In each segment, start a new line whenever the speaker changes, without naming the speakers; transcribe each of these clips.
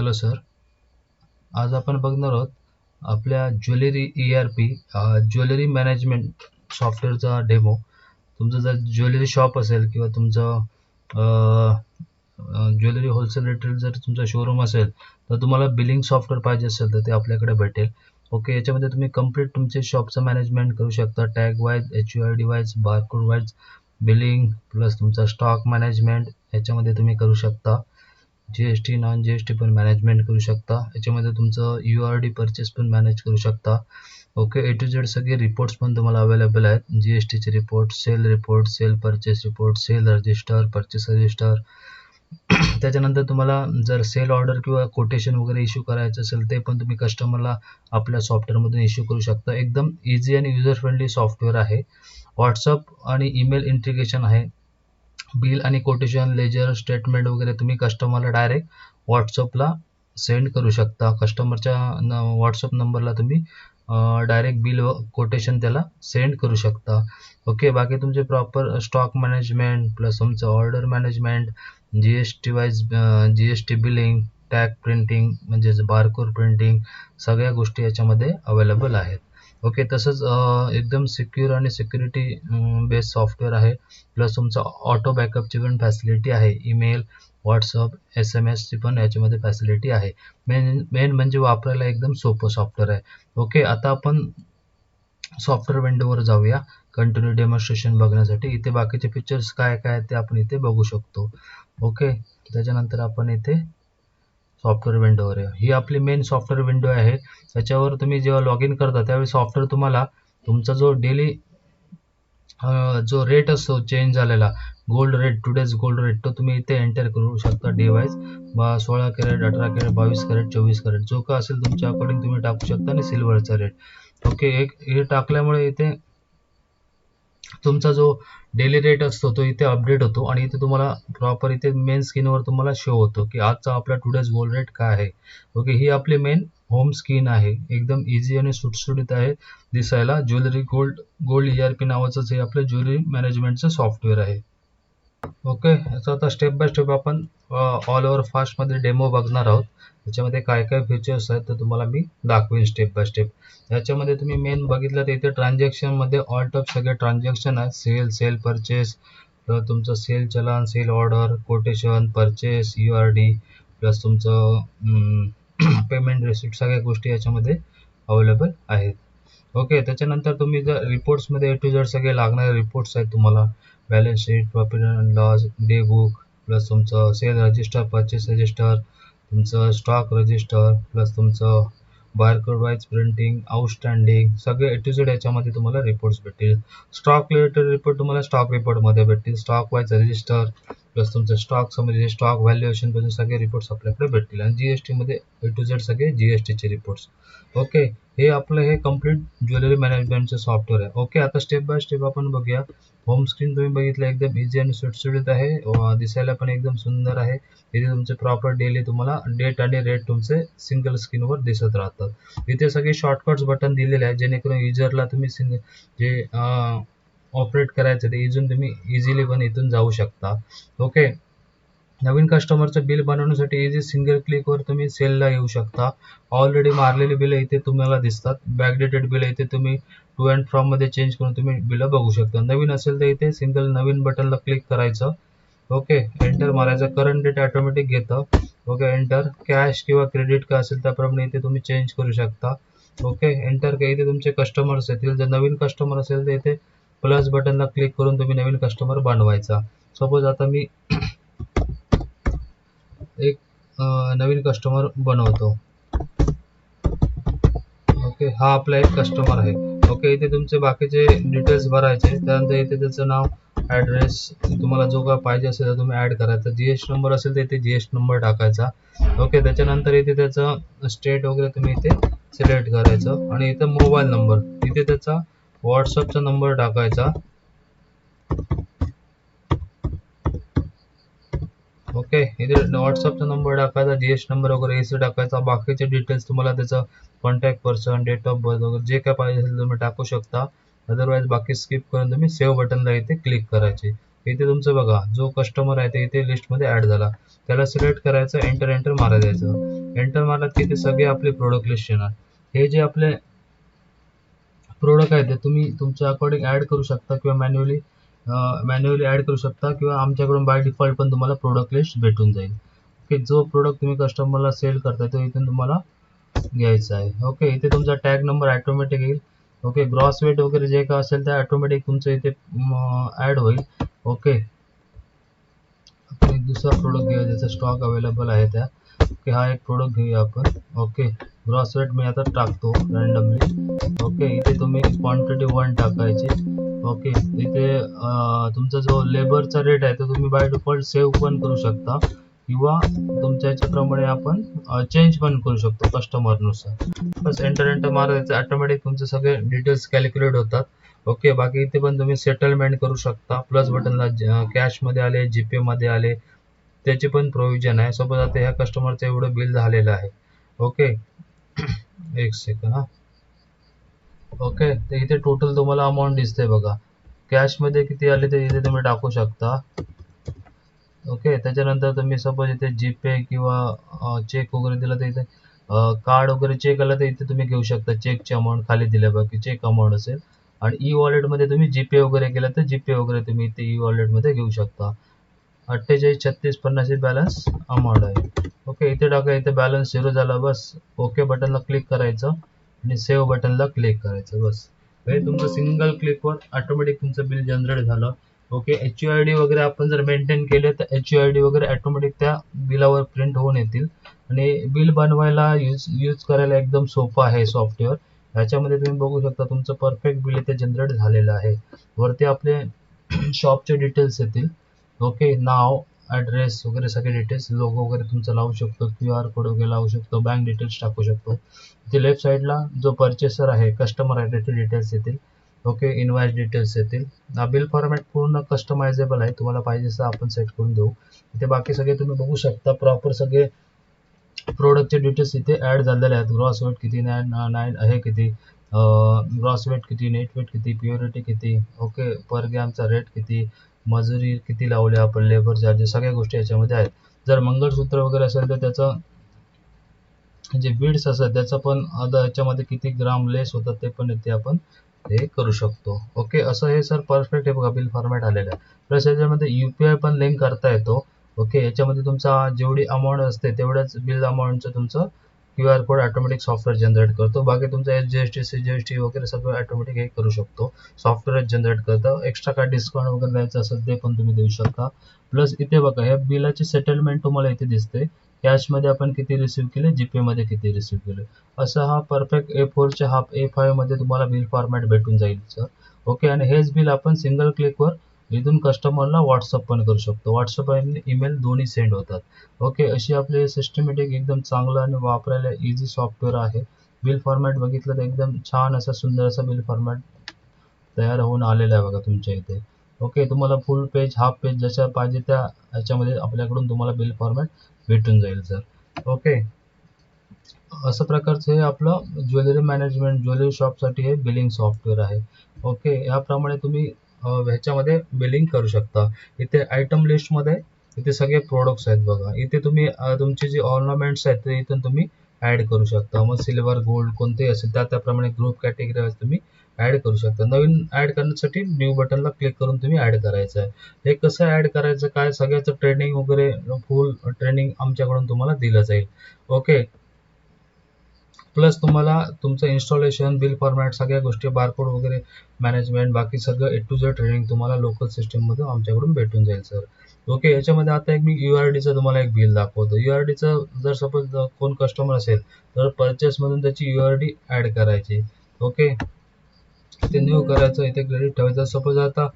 Hello sir. आज आपण बघणार आहोत आपल्या jewellery E R P jewellery management सॉफ्टवेअरचा डेमो तुमचं जर ज्वेलरी शॉप असेल किंवा तुमचं ज्वेलरी होलसेल रिटेल जर तुमचा शोरूम असेल तर तुम्हाला बिलिंग सॉफ्टवेअर पाहिजे असेल तर ते आपल्याकडे भेटेल. ओके याच्यामध्ये तुम्ही कंप्लीट तुमचे शॉपचं मॅनेजमेंट करू शकता. Tag wise H U I D wise barcode wise billing plus तुमचा स्टॉक मॅनेजमेंट याच्यामध्ये तुम्ही करू शकता. G S T non G S T पण मॅनेजमेंट करू शकता. याच्यामध्ये तुमचं यू आर डी परचेस पण मॅनेज करू शकता. ओके ए टू झेड सगळे रिपोर्ट्स पण तुम्हाला अवेलेबल आहेत. जी एस टीचे report sale report sale purchase report sale register purchase register त्याच्यानंतर तुम्हाला जर सेल ऑर्डर किंवा कोटेशन वगैरे इश्यू करायचं असेल ते पण तुम्ही कस्टमरला आपल्या सॉफ्टवेअरमधून इश्यू करू शकता. एकदम इझी आणि युजर फ्रेंडली सॉफ्टवेअर आहे. व्हॉट्सअप आणि ईमेल इंटिग्रेशन आहे. बिल आणि कोटेशन लेजर स्टेटमेंट वगैरे तुम्ही कस्टमरला डायरेक्ट व्हॉट्सअपला सेंड करू शकता. कस्टमरच्या न व्हॉट्सअप नंबरला तुम्ही डायरेक्ट बिल व कोटेशन त्याला सेंड करू शकता. ओके बाकी तुमचे प्रॉपर स्टॉक मॅनेजमेंट प्लस तुमचं order management G S T wise G S T billing tag printing म्हणजेच बारकोड प्रिंटिंग सगळ्या गोष्टी याच्यामध्ये अवेलेबल आहेत. ओके तसंच एकदम सिक्युअर आणि सिक्युरिटी बेस्ड सॉफ्टवेअर आहे. प्लस तुमचं ऑटो बॅकअपची पण फॅसिलिटी आहे. ईमेल व्हॉट्सअप एस एम एसची पण याच्यामध्ये फॅसिलिटी आहे. मेन मेन म्हणजे वापरायला एकदम सोपं सॉफ्टवेअर आहे. ओके आता आपण सॉफ्टवेअर विंडोवर जाऊया. कंटिन्यू डेमॉन्स्ट्रेशन बघण्यासाठी. इथे बाकीचे फीचर्स काय काय ते आपण इथे बघू शकतो. ओके त्याच्यानंतर आपण इथे सॉफ्टवेअर विंडोवर ही आपली मेन सॉफ्टवेअर विंडो आहे. त्याच्यावर तुम्ही जेव्हा लॉग इन करता त्यावेळी सॉफ्टवेअर तुम्हाला तुमचा जो डेली जो रेट असतो चेंज झालेला gold rate today's gold rate तो तुम्ही इथे एंटर करू शकता डिवाईस बा सोळा कॅरेट अठरा कॅरेट बावीस कॅरेट चोवीस कॅरेट जो का असेल तुमच्या अकॉर्डिंग तुम्ही टाकू शकता आणि सिल्वरचा रेट ओके एक हे टाकल्यामुळे इथे तुमचा जो डेली रेट असतो तो इथे अपडेट होतो आणि इथे तुम्हाला प्रॉपर इथे मेन स्क्रीनवर तुम्हाला शो होतो की आजचा आपला टुडेज गोल्ड रेट काय आहे. ओके ही आपली मेन होम स्क्रीन आहे. एकदम इझी आणि सुटसुटीत आहे दिसायला. Jewellery gold gold E R P नावाचंच हे आपलं ज्वेलरी मॅनेजमेंटचं सॉफ्टवेअर आहे. ओके याचा आता स्टेप बाय स्टेप आपण ऑल ओव्हर फास्टमध्ये डेमो बघणार आहोत. त्याच्यामध्ये काय काय फीचर्स आहेत ते तुम्हाला मी दाखवेन स्टेप बाय स्टेप याच्यामध्ये तुम्ही मेन बघितलं तर इथे ट्रान्झॅक्शनमध्ये ऑल टॉप सगळे ट्रान्झॅक्शन आहेत. सेल सेल परचेस तुमचं सेल चलन sale order quotation purchase U R D plus तुमचं पेमेंट रिसिप्ट सगळ्या गोष्टी याच्यामध्ये अवेलेबल आहेत. ओके त्याच्यानंतर तुम्ही जर रिपोर्ट्समध्ये ए टू झेड सगळे लागणारे रिपोर्ट्स आहेत तुम्हाला. Balance sheet profit and loss day book plus तुमचं सेल रजिस्टर परचेस रजिस्टर तुमचं स्टॉक रजिस्टर प्लस तुमचं बारकोड वाईज प्रिंटिंग आउटस्टँडिंग सगळे ए टू झेड याच्यामध्ये तुम्हाला रिपोर्ट्स भेटतील. स्टॉक रिलेटेड रिपोर्ट तुम्हाला स्टॉक रिपोर्टमध्ये भेटतील. स्टॉक वाईज रजिस्टर प्लस तुमचं स्टॉक समजे स्टॉक व्हॅल्युएशनपासून सगळे रिपोर्ट्स आपल्याकडे भेटतील. आणि जी एस टीमध्ये ए टू झेड सगळे जी एस टीचे रिपोर्ट्स ओके हे आपलं हे कंप्लीट ज्वेलरी मॅनेजमेंटचं सॉफ्टवेअर आहे. ओके आता स्टेप बाय स्टेप आपण बघूया. होम स्क्रीन तुम्ही बघितलं एकदम इझी आणि सुटसुटीत आहे. दिसायला पण एकदम सुंदर आहे. इथे तुमचे प्रॉपर डेली तुम्हाला डेट आणि रेट तुमचे सिंगल स्क्रीनवर दिसत राहतात. इथे सगळे शॉर्टकट्स बटन दिलेले आहे जेणेकरून युजरला तुम्ही सिंग जे ऑपरेट करायचं ते इथून तुम्ही इझिली पण इथून जाऊ शकता. ओके नवीन कस्टमरचं बिल बनवण्यासाठी इझी सिंगल क्लिकवर तुम्ही सेलला येऊ शकता. ऑलरेडी मारलेली बिलं इथे तुम्हाला दिसतात. बॅकडेटेड बिलं इथे तुम्ही टू अँड फ्रॉममध्ये चेंज करून तुम्ही बिलं बघू शकता. नवीन असेल तर इथे सिंगल नवीन बटनला क्लिक करायचं. ओके एंटर मारायचं. करंट डेट ऑटोमॅटिक घेतं. ओके एंटर कॅश किंवा क्रेडिट का असेल त्याप्रमाणे इथे तुम्ही चेंज करू शकता. ओके एंटर का इथे तुमचे कस्टमर्स येतील. जर नवीन कस्टमर असेल तर इथे प्लस बटनला क्लिक करून तुम्ही नवीन कस्टमर बनवायचा. सपोज आता मी एक नवीन कस्टमर बनवतो. ओके हा आपला एक कस्टमर आहे. ओके इथे तुमचे बाकीचे डिटेल्स भरायचे त्यानंतर इथे त्याचं नाव ॲड्रेस तुम्हाला जो काय पाहिजे असेल तर तुम्ही ॲड करायचा जी एस नंबर असेल तर इथे जी एस नंबर टाकायचा. ओके त्याच्यानंतर इथे त्याचं स्टेट वगैरे तुम्ही इथे सिलेक्ट करायचं. आणि इथं मोबाईल नंबर इथे त्याचा व्हॉट्सअपचा नंबर टाकायचा. ओके इथे व्हॉट्सअपचा नंबर टाकायचा जी एस नंबर वगैरे एसी टाकायचा. बाकीचे डिटेल्स तुम्हाला त्याचं contact person date of birth वगैरे जे काय पाहिजे असेल तुम्ही टाकू शकता. अदरवाईज बाकी स्किप करून तुम्ही सेव्ह बटनला इथे क्लिक करायचे. इथे तुमचं बघा जो कस्टमर आहे ते इथे लिस्टमध्ये ॲड झाला. त्याला सिलेक्ट करायचं एंटर एंटर मारा द्यायचं. एंटर मारला की ते सगळे आपले प्रोडक्ट लिस्ट येणार. हे जे आपले प्रोडक्ट आहेत ते तुम्ही तुमच्या अकॉर्डिंग ऍड करू शकता किंवा मॅन्युअली मॅन्युअली ऍड करू शकता किंवा आमच्याकडून बाय डिफॉल्ट पण तुम्हाला प्रोडक्ट लिस्ट भेटून जाईल. ओके जो प्रोडक्ट तुम्ही कस्टमरला सेल करताय तो इथून तुम्हाला घ्यायचा आहे. ओके इथे तुमचा टॅग नंबर ऑटोमॅटिक येईल. ओके ग्रॉस वेट वगैरे जे काय असेल ते ऑटोमॅटिक तुमचं इथे ऍड होईल. ओके आपण एक दुसरा प्रोडक्ट घेऊया ज्याचा स्टॉक अवेलेबल आहे त्या. ओके हा एक प्रोडक्ट घेऊया आपण. ओके ग्रॉस वेट मी आता टाकतो रँडमली ओके इथे तुम्ही क्वांटिटी वन टाकायची. ओके इथे तुमचा जो लेबरचा रेट आहे तो तुम्ही बाय डिफॉल्ट सेव्ह पण करू शकता. किंवा तुमच्या याच्याप्रमाणे आपण चेंज पण करू शकतो कस्टमरनुसार बस एंटर एंटर मारायचं ऑटोमॅटिक तुमचे सगळे डिटेल्स कॅल्क्युलेट होतात. ओके बाकी इथे पण तुम्ही सेटलमेंट करू शकता. प्लस बटनला कॅशमध्ये आले जीपेमध्ये आले. त्याचे पण प्रोव्हिजन आहे. सपोज आता ह्या कस्टमरचं एवढं बिल झालेलं आहे. ओके एक सेकंड हा. ओके ते इथे टोटल तुम्हाला अमाऊंट दिसते बघा. कॅशमध्ये किती आले ते इथे तुम्ही टाकू शकता. ओके त्याच्यानंतर तुम्ही सपोज इथे जीपे किंवा चेक वगैरे दिला तर इथे कार्ड वगैरे चेक आला तर इथे तुम्ही घेऊ शकता चेकची अमाऊंट खाली दिल्या बाकी चेक अमाऊंट असेल. आणि ई वॉलेटमध्ये तुम्ही जीपे वगैरे केला तर जीपे वगैरे तुम्ही इथे ई वॉलेटमध्ये घेऊ शकता. अठ्ठेचाळीस छत्तीस पन्नास बॅलन्स अमाऊंट आहे. ओके इथे टाका इथे बॅलन्स झिरो झाला बस. ओके बटनला क्लिक करायचं. आणि सेव्ह बटनला क्लिक करायचं बस. हे तुमचं सिंगल क्लिकवर ऑटोमॅटिक तुमचं बिल जनरेट झालं. Okay H U I D वगैरे आपण जर मेंटेन केले तर एच यू आय डी वगैरे ऑटोमॅटिक त्या बिलावर प्रिंट होऊन येतील. आणि बिल बनवायला यूज यूज करायला एकदम सोपं आहे सॉफ्टवेअर ह्याच्यामध्ये तुम्ही बघू शकता तुमचं परफेक्ट बिल इथे जनरेट झालेलं आहे. वरती आपले शॉपचे डिटेल्स येतील. ओके नाव ॲड्रेस वगैरे सगळे डिटेल्स लोगो वगैरे तुमचं लावू शकतो क्यू आर कोड वगैरे लावू शकतो बँक डिटेल्स टाकू शकतो. इथे लेफ्ट साईडला जो परचेसर आहे कस्टमर आहे त्याचे डिटेल्स येतील. ओके इनवाइस डिटेल्स येतील. बिल फॉर्मॅट पूर्ण कस्टमायझेबल आहे. तुम्हाला पाहिजे तसं आपण सेट करून देऊ. इथे बाकी सगळे तुम्ही बघू शकता. प्रॉपर सगळे प्रोडक्टचे डिटेल्स इथे ॲड झालेले आहेत. ग्रॉस वेट किती नाईन नाईन आहे किती ग्रॉस वेट किती नेट वेट किती प्युरिटी किती ओके पर ग्रॅमचा रेट किती मजुरी किती लावली आपण लेबर चार्जेस सगळ्या गोष्टी याच्यामध्ये आहेत. जर मंगळसूत्र वगैरे असेल तर त्याचं जे बीड्स असतात त्याचं पण आता याच्यामध्ये किती ग्राम लेस होतात ते पण इथे आपण हे करू शकतो. ओके? असं हे सर परफेक्ट हे बघा बिल फॉर्मॅट आलेलं आहे. प्लस याच्यामध्ये युपीआय पण लिंक करता येतो. ओके? याच्यामध्ये तुमचा जेवढी अमाऊंट असते तेवढ्याच बिल अमाऊंटचं तुमचं Q R code automatic software generate करतो. बाकी तुमचं S G S T C G S T वगैरे सगळं ऑटोमॅटिक हे करू शकतो. सॉफ्टवेअर जनरेट करतं. एक्स्ट्रा काय डिस्काउंट वगैरे द्यायचं असेल ते पण तुम्ही देऊ शकता. प्लस इथे बघा ह्या बिलाची सेटलमेंट तुम्हाला इथे दिसते. कॅशमध्ये आपण किती रिसीव्ह केले? जीपेमध्ये किती रिसीव्ह केले? असं हा परफेक्ट ए फोरच्या हा ए फायमध्ये तुम्हाला बिल फॉर्मॅट भेटून जाईल सर ओके आणि हेच बिल आपण सिंगल क्लिकवर इथून कस्टमरला व्हॉट्सअप पण करू शकतो. व्हॉट्सअप आणि ईमेल दोन्ही सेंड होतात. ओके अशी आपली सिस्टमॅटिक एकदम चांगलं आणि वापरायला इझी सॉफ्टवेअर आहे. बिल फॉर्मॅट बघितलं तर एकदम छान असं सुंदर असा बिल फॉर्मॅट तयार होऊन आलेला आहे बघा तुमच्या इथे. ओके तुम्हाला फुल पेज हाफ पेज जशा पाहिजे त्या ह्याच्यामध्ये आपल्याकडून तुम्हाला बिल फॉर्मॅट भेटून जाईल सर ओके असं प्रकारचं हे आपलं ज्वेलरी मॅनेजमेंट ज्वेलरी शॉपसाठी हे बिलिंग सॉफ्टवेअर आहे. ओके याप्रमाणे तुम्ही ह्याच्यामध्ये बिलिंग करू शकता. इथे आयटम लिस्टमध्ये इथे सगळे प्रोडक्ट्स आहेत बघा. इथे तुम्ही तुमचे जे ऑर्नामेंट्स आहेत ते इथून तुम्ही ऍड करू शकता. मग सिल्वर गोल्ड कोणतेही असेल त्या त्याप्रमाणे ग्रुप कॅटेगरी तुम्ही ऍड करू शकता. नवीन ऍड करण्यासाठी न्यू बटनला क्लिक करून तुम्ही ऍड करायचं आहे हे कसं ऍड करायचं? काय? सगळ्याचं ट्रेनिंग वगैरे फुल ट्रेनिंग आमच्याकडून तुम्हाला दिलं जाईल. ओके प्लस तुम्हाला तुमचं इन्स्टॉलेशन बिल फॉर्मॅट सगळ्या गोष्टी बारकोड वगैरे मॅनेजमेंट बाकी सगळं ए टू झेड ट्रेनिंग तुम्हाला लोकल सिस्टीममध्ये आमच्याकडून भेटून जाईल सर ओके याच्यामध्ये आता एक मी यू आर डीचं तुम्हाला एक बिल दाखवतो. यू आर डीचं जर सपोज कोण कस्टमर असेल तर परचेसमधून त्याची यू आर डी ॲड करायची. ओके ते न्यू करायचं इथे क्रेडिट ठेवायचं. सपोज आता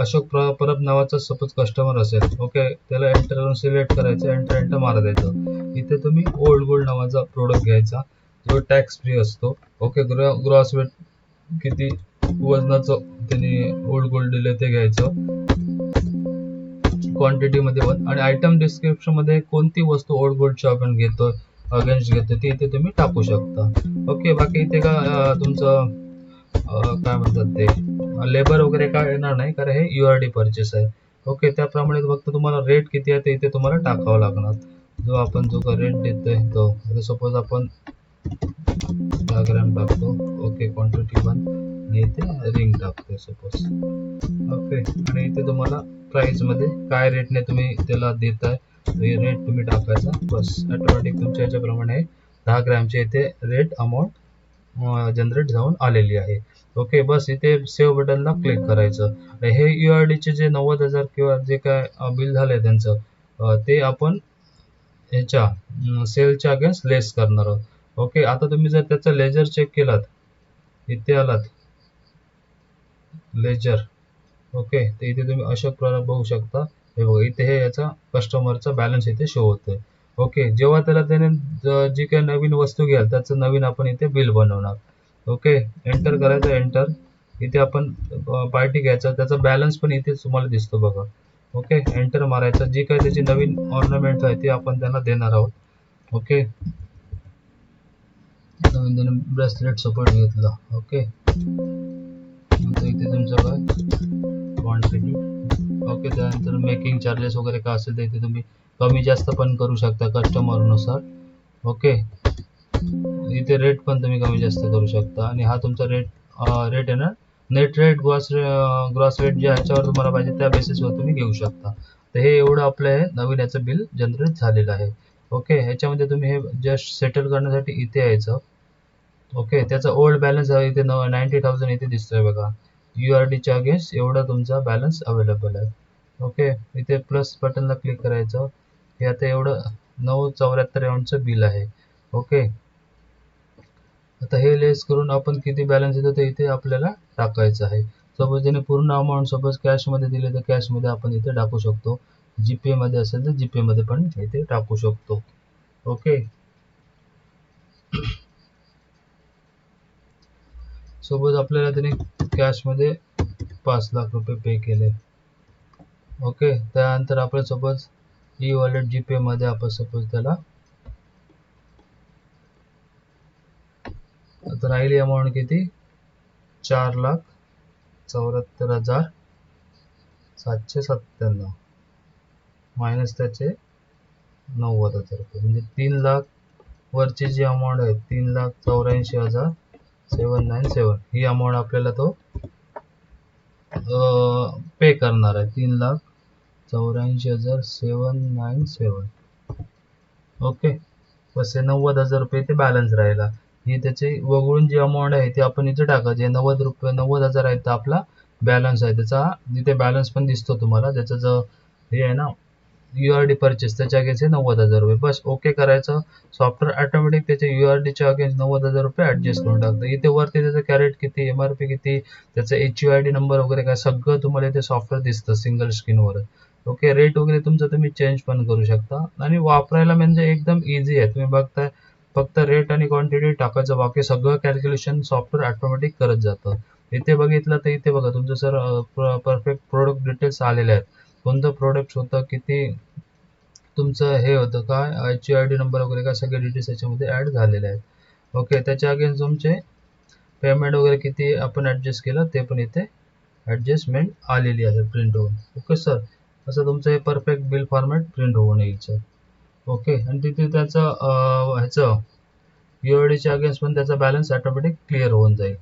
अशोक प्र- परब नावाचा सपोज कस्टमर असेल ओके त्याला एंटर करून सिलेक्ट करायचं एंटर एंटर मारा द्यायचं. इथे तुम्ही ओल्ड गोल्ड नावाचा प्रोडक्ट घ्यायचा. जो टॅक्स फ्री असतो. ओके ग्र ग्रॉस वेट किती वजनाचं त्यांनी ओल्ड गोल्ड दिले ते घ्यायचं. क्वांटिटी मध्ये पण. आणि आयटम डिस्क्रिप्शनमध्ये कोणती वस्तू ओल्ड गोल्डची आपण घेतो अगेन्स्ट घेतो ती इथे तुम्ही टाकू शकता. ओके बाकी इथे का तुमचं काय म्हणतात ते लेबर वगैरे काय येणार नाही कारण हे यू आर डी परचेस आहे. ओके त्याप्रमाणे फक्त तुम्हाला रेट किती आहे ते इथे तुम्हाला टाकावं लागणार. जो आपण जो रेट देतोय तो. सपोज आपण दहा ग्रॅम टाकतो ओके क्वांटिटी वन आणि इथे रिंग टाकतोय सपोज ओके आणि इथे तुम्हाला प्राइसमध्ये काय रेटने तुम्ही त्याला देताय रेट तुम्ही टाकायचा. बस ऑटोमॅटिक तुमच्या याच्याप्रमाणे दहा ग्रॅमचे इथे रेट अमाऊंट जनरेट जाऊन आलेली आहे. ओके बस इथे सेव्ह बटनला क्लिक करायचं. हे यू आर डीचे जे नव्वद हजार किंवा जे काय बिल झालंय त्यांचं ते आपण ह्याच्या सेलच्या अगेन्स्ट लेस करणार आहोत. ओके आता तुम्ही जर त्याचा लेजर चेक केलात इथे आलात. लेजर ओके तर इथे तुम्ही अशा प्रकारे बघू शकता. हे बघा इथे हे याचा कस्टमरचा बॅलन्स इथे शो होतोय. ओके जेव्हा त्याला त्याने जी काही नवीन वस्तू घ्याल त्याचं नवीन आपण इथे बिल बनवणार. ओके एंटर करायचं एंटर इथे आपण पार्टी घ्यायचा त्याचा बॅलन्स पण इथे तुम्हाला दिसतो बघा. ओके एंटर मारायचं. जी काही त्याची नवीन ऑर्नामेंट आहे ती आपण त्यांना देणार आहोत. ओके नवीन त्याने ब्रेसलेट सपोर्ट घेतला. ओके नंतर इथे तुमचं काय क्वांटिटी ओके त्यानंतर मेकिंग चार्जेस वगैरे काय असेल तर इथे तुम्ही कमी जास्त पण करू शकता कस्टमरनुसार ओके इथे रेट पण तुम्ही कमी जास्त करू शकता. आणि हा तुमचा रेट रेट आहे ना? Net rate gross gross rate जे ह्याच्यावर तुम्हाला पाहिजे त्या बेसिसवर तुम्ही घेऊ शकता. तर हे एवढं आपलं हे नवीन याचं बिल जनरेट झालेलं आहे. ओके ह्याच्यामध्ये तुम्ही हे जस्ट सेटल करण्यासाठी इथे यायचं. ओके त्याचा ओल्ड बॅलन्स इथे नाईन्टी थाउजंड इथे दिसतोय बघा. यू आर डीच्या अगेन्स्ट एवढा तुमचा बॅलन्स अवेलेबल आहे. ओके इथे प्लस बटनला क्लिक करायचं. हे आता एवढं नऊ चौऱ्याहत्तर एवढचं बिल आहे. ओके आता हे लेस करून आपण किती बॅलन्स येतो ते इथे आपल्याला टाकायचं आहे. सपोज त्याने पूर्ण अमाऊंट सपोज कॅशमध्ये दिले तर कॅशमध्ये आपण इथे टाकू शकतो. जीपे मध्ये असेल तर जीपे मध्ये पण इथे टाकू शकतो. ओके सपोज आपल्याला त्याने कॅशमध्ये पाच लाख रुपये पे केले. ओके त्यानंतर आपण सपोज ई वॉलेट जीपे मध्ये आपण सपोज त्याला आता राहिली अमाऊंट किती? चार लाख चौऱ्याहत्तर हजार सातशे सत्त्याण्णव. मायनस त्याचे नव्वद हजार रुपये. म्हणजे तीन लाख वरची जी अमाऊंट आहे तीन लाख चौऱ्याऐंशी हजार सेवन नाईन सेवन ही अमाऊंट आपल्याला तो पे करणार आहे. तीन लाख चौऱ्याऐंशी हजार सेवन नाईन सेवन ओके बस नव्वद हजार रुपये ते बॅलन्स राहिला. ही त्याची वगळून जी अमाऊंट आहे ती आपण इथे टाकायची नव्वद रुपये नव्वद हजार आहे तर आपला बॅलन्स आहे. त्याचा तिथे बॅलन्स पण दिसतो तुम्हाला. त्याचं जो हे आहे ना यू आर डी परचेस त्याच्या अगेन्स्ट हे नव्वद हजार रुपये. बस ओके करायचं. सॉफ्टवेअर ऑटोमॅटिक त्याचे यू आर डीच्या अगेन्स्ट नव्वद हजार रुपये ऍडजस्ट करून टाकतं. इथे वरती त्याचं कॅरेट किती एम आर पी किती त्याचं H U I D number वगैरे काय सगळं तुम्हाला इथे सॉफ्टवेअर दिसतं सिंगल स्क्रीनवर ओके रेट वगैरे तुमचं तुम्ही चेंज पण करू शकता. आणि वापरायला म्हणजे एकदम इझी आहे. तुम्ही बघताय फक्त रेट आणि क्वांटिटी टाकायचं. बाकी सगळं कॅल्क्युलेशन सॉफ्टवेअर ऑटोमॅटिक करत जातं. इथे बघितलं तर इथे बघा तुमचं सर परफेक्ट प्रोडक्ट डिटेल्स आलेले आहेत. कोणतं प्रोडक्ट होतं किती तुमचं हे होतं काय एच आय डी नंबर वगैरे काय सगळे डिटेल्स याच्यामध्ये ॲड झालेले आहेत. ओके त्याच्या अगेन्स्ट तुमचे पेमेंट वगैरे किती आपण ॲडजस्ट केलं ते पण इथे ॲडजस्टमेंट आलेली आहे प्रिंट होऊन. ओके सर असं तुमचं हे परफेक्ट बिल फॉर्मॅट प्रिंट होऊन येईल सर ओके आणि तिथे त्याचं ह्याचं यू आय डीच्या अगेन्स्ट पण त्याचा बॅलन्स ॲटोमॅटिक क्लिअर होऊन जाईल.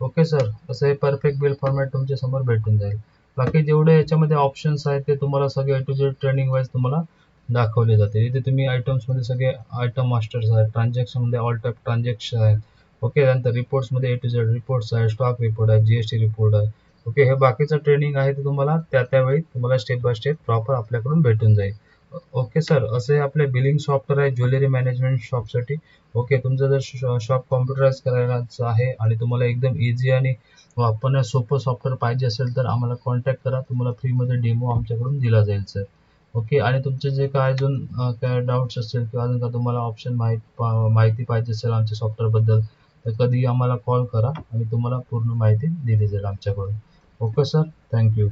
ओके सर असं हे परफेक्ट बिल फॉर्मॅट तुमच्यासमोर भेटून जाईल. बाकी जेवढे याच्यामध्ये ऑप्शन्स आहेत ते तुम्हाला सगळे A to Z training wise तुम्हाला दाखवले जाते इथे तुम्ही आयटम्समध्ये सगळे आयटम मास्टर्स आहेत ट्रान्झॅक्शनमध्ये ऑल टाईप ट्रान्झॅक्शन आहेत. ओके त्यानंतर रिपोर्ट्समध्ये ए टू झेड रिपोर्ट्स आहे स्टॉक रिपोर्ट आहे जी एस टी रिपोर्ट आहे. ओके हे बाकीचं ट्रेनिंग आहे ते तुम्हाला त्या त्यावेळी तुम्हाला स्टेप बाय स्टेप प्रॉपर आपल्याकडून भेटून जाईल. ओके सर असे आपले बिलिंग सॉफ्टवेअर आहे ज्वेलरी मॅनेजमेंट शॉपसाठी ओके तुमचं जर शॉप कॉम्प्युटराईज करायचं आहे आणि तुम्हाला एकदम इझी आणि वापरण्यास सोपं सॉफ्टवेअर पाहिजे असेल तर आम्हाला कॉन्टॅक्ट करा. तुम्हाला फ्रीमध्ये डेमो आमच्याकडून दिला जाईल सर ओके आणि तुमचे जे काय अजून काय डाऊट्स असतील किंवा अजून का तुम्हाला ऑप्शन माहिती माहिती पाहिजे असेल आमच्या सॉफ्टवेअरबद्दल तर कधी आम्हाला कॉल करा आणि तुम्हाला पूर्ण माहिती दिली जाईल आमच्याकडून. Okay sir thank you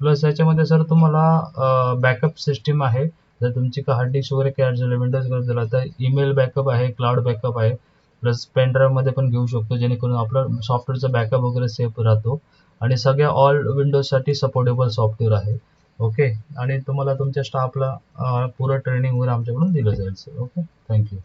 plus याच्यामध्ये सर तुम्हाला बॅकअप सिस्टीम आहे. जर तुमची का हार्ड डिस्क वगैरे कॅश झालं विंडोज वगैरे झाला तर ईमेल बॅकअप आहे क्लाउड बॅकअप आहे. प्लस पेन ड्राईव्हमध्ये पण घेऊ शकतो जेणेकरून आपला सॉफ्टवेअरचा बॅकअप वगैरे सेफ राहतो. आणि सगळ्या ऑल विंडोजसाठी सपोर्टेबल सॉफ्टवेअर आहे. ओके आणि तुम्हाला तुमच्या स्टाफला पुरं ट्रेनिंग वगैरे आमच्याकडून दिलं जाईल सर ओके थँक्यू